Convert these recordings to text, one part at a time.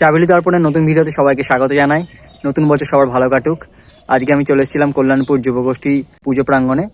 ট্রাভেলি দর্পণের নতুন ভিডিওতে সবাইকে স্বাগত জানাই। নতুন বছর সবার ভালো কাটুক। আজকে আমি চলে এসেছিলাম কল্যাণপুর যুবগোষ্ঠী পুজো প্রাঙ্গণে।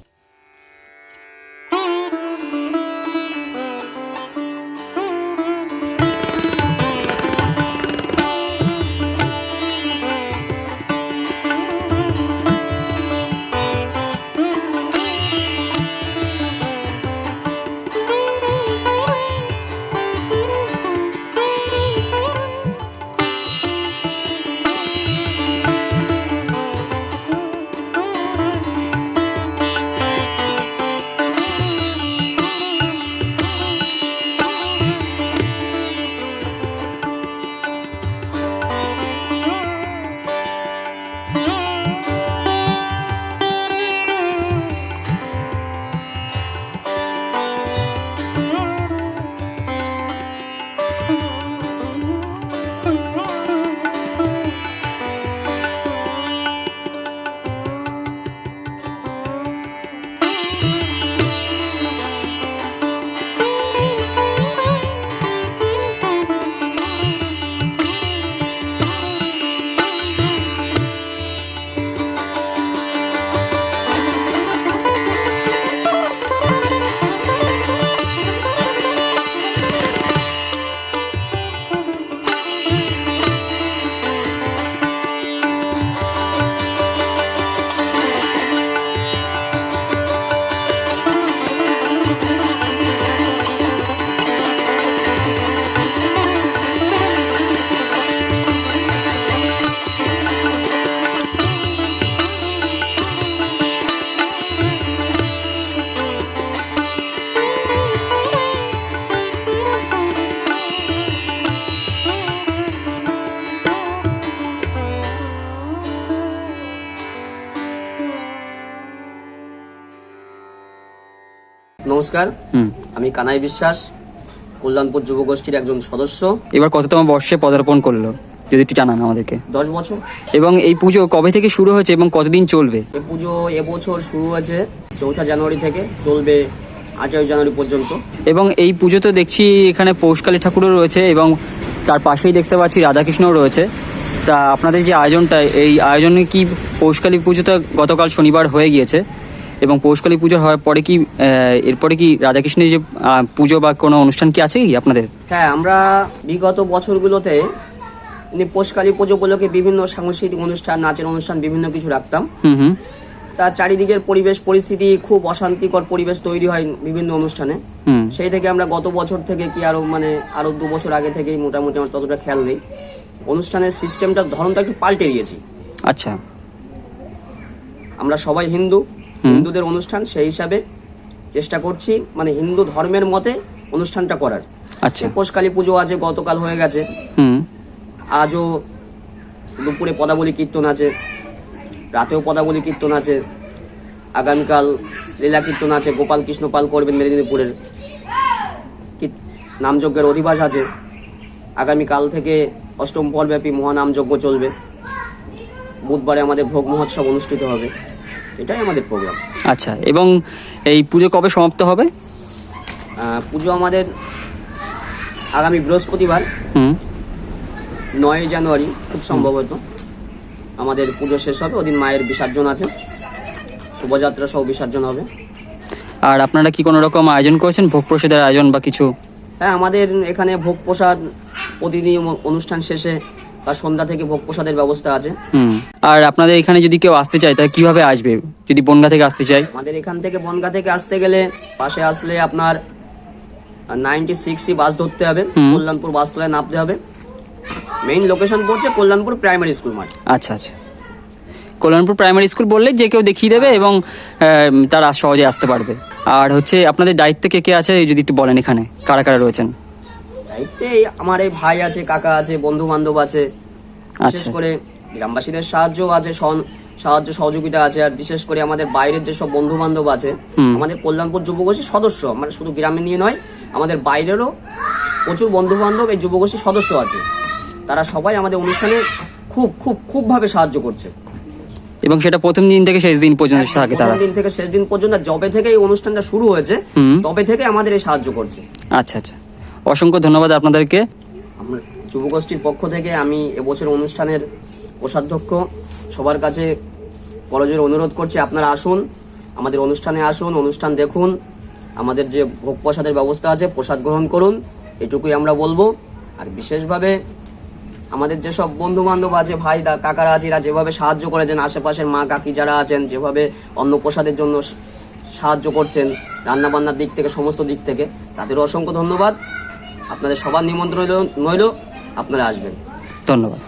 নমস্কার। আমি কানাই বিশ্বাস কল্যাণপুর যুবগোষ্ঠীর একজন সদস্য। এবার কত কততম বর্ষে পদার্পণ করল যদি একটু জানান আমাদেরকে? দশ বছর। এবং এই পুজো কবে থেকে শুরু হয়েছে এবং কতদিন চলবে? এ পুজো এবছর শুরু হয়েছে চৌঠা জানুয়ারি থেকে চলবে আঠারোই জানুয়ারি পর্যন্ত। এবং এই পুজো তো দেখছি এখানে পৌষকালী ঠাকুরও রয়েছে এবং তার পাশেই দেখতে পাচ্ছি রাধাকৃষ্ণও রয়েছে। তা আপনাদের যে আয়োজনটা এই আয়োজনে কি পৌষকালী পুজোটা গতকাল শনিবার হয়ে গিয়েছে? এবং পৌষকালী পুজো হওয়ার পরে কি এরপরে কি রাধাকৃষ্ণের যে পুজো বা কোনো অনুষ্ঠান কি আছে কি আপনাদের? হ্যাঁ আমরা বিগত বছরগুলোতে পৌষকালী পোষকালী পুজো উপলক্ষে বিভিন্ন সাংস্কৃতিক অনুষ্ঠান নাচের অনুষ্ঠান বিভিন্ন কিছু রাখতাম। তার চারিদিকের পরিবেশ পরিস্থিতি খুব অশান্তিকর পরিবেশ তৈরি হয় বিভিন্ন অনুষ্ঠানে। সেই থেকে আমরা গত বছর থেকে কি আরও মানে আরও দু বছর আগে থেকেই মোটামুটি আমার ততটা খেয়াল নেই। অনুষ্ঠানের সিস্টেমটার ধরনটা একটু পাল্টে দিয়েছি। আচ্ছা। আমরা সবাই হিন্দু। হিন্দুদের অনুষ্ঠান সেই হিসাবে চেষ্টা করছি মানে হিন্দু ধর্মের মতে অনুষ্ঠানটা করার। আচ্ছা। পোষকালী পুজো আছে গতকাল হয়ে গেছে। হুম। আজও দুপুরে পদাবলী কীর্তন আছে রাতেও পদাবলী কীর্তন আছে আগামীকাল লীলা কীর্তন আছে গোপাল কৃষ্ণ পাল করবেন মেদিনীপুরের। নামযজ্ঞের অধিবাস আছে আগামীকাল থেকে অষ্টম পরব্যাপী মহানামযজ্ঞ চলবে। বুধবারে আমাদের ভোগ মহোৎসব অনুষ্ঠিত হবে। এটাই আমাদের প্রোগ্রাম আচ্ছা এবং এই পুজো কবে সমাপ্ত হবে? পুজো আমাদের আগামী বৃহস্পতিবার নয় জানুয়ারি খুব সম্ভবত। আমাদের পুজো শেষ হবে ওদিন মায়ের বিসর্জন আছে। শোভাযাত্রা সহ বিসর্জন হবে। আর আপনারা কি কোনো রকম আয়োজন করেছেন? ভোগ প্রসাদের আয়োজন বা কিছু? হ্যাঁ আমাদের এখানে ভোগ প্রসাদ প্রতিদিন অনুষ্ঠান শেষে বা সন্ধ্যা থেকে ভোগ প্রসাদের ব্যবস্থা আছে। হুম। আর আপনাদের এখানে যদি কেউ আসতে চায় তাহলে কীভাবে আসবে? যদি বনগা থেকে আসতে চায়? আমাদের এখান থেকে বনগা থেকে আসতে গেলে পাশে আসলে আপনার নাইনটি সিক্সই বাস ধরতে হবে। কল্যাণপুর বাসতলায় নামতে হবে। মেইন লোকেশন পড়ছে কল্যাণপুর প্রাইমারি স্কুল মাঠ। আচ্ছা আচ্ছা। কল্যাণপুর প্রাইমারি স্কুল বললে যে কেউ দেখিয়ে দেবে এবং তারা সহজে আসতে পারবে। আর হচ্ছে আপনাদের দায়িত্বে কে কে আছে যদি একটু বলেন এখানে কারা কারা রয়েছেন? দায়িত্বে আমার এই ভাই আছে কাকা আছে বন্ধু বান্ধব আছে। বিশেষ আচ্ছা। করে গ্রামবাসীদের সাহায্য আছে সন- সাহায্য সহযোগিতা আছে আর বিশেষ করে আমাদের বাইরের যেসব বন্ধু বান্ধব আছে আমাদের কল্যাণপুর যুবগোষ্ঠীর সদস্য মানে শুধু গ্রামে নিয়ে নয় আমাদের বাইরেরও প্রচুর বন্ধু বান্ধব এই যুবগোষ্ঠীর সদস্য আছে। তারা সবাই আমাদের অনুষ্ঠানে খুব খুব খুব ভাবে সাহায্য করছে। এবং সেটা প্রথম দিন থেকে শেষ দিন পর্যন্ত থাকে তারা। দিন থেকে শেষ দিন পর্যন্ত যবে থেকে এই অনুষ্ঠানটা শুরু হয়েছে তবে থেকে আমাদের এই সাহায্য করছে। আচ্ছা আচ্ছা। অসংখ্য ধন্যবাদ আপনাদেরকে। যুবগোষ্ঠীর পক্ষ থেকে আমি এবছর অনুষ্ঠানের কোষাধ্যক্ষ সবার কাছে কলেজের অনুরোধ করছি, আপনারা আসুন, আমাদের অনুষ্ঠানে আসুন, অনুষ্ঠান দেখুন, আমাদের যে ভোগ প্রসাদের ব্যবস্থা আছে, প্রসাদ গ্রহণ করুন, এটুকুই আমরা বলব। আর বিশেষভাবে আমাদের যেসব বন্ধু বান্ধব আছে, ভাই কাকারা আছে এরা যেভাবে সাহায্য করেছেন, আশেপাশের মা কাকি যারা আছেন, যেভাবে অন্ন প্রসাদের জন্য সাহায্য করছেন রান্নাবান্নার দিক থেকে, সমস্ত দিক থেকে। তাদেরও অসংখ্য ধন্যবাদ। আপনাদের সবার নিমন্ত্রণ নইল আপনারা আসবেন। ধন্যবাদ।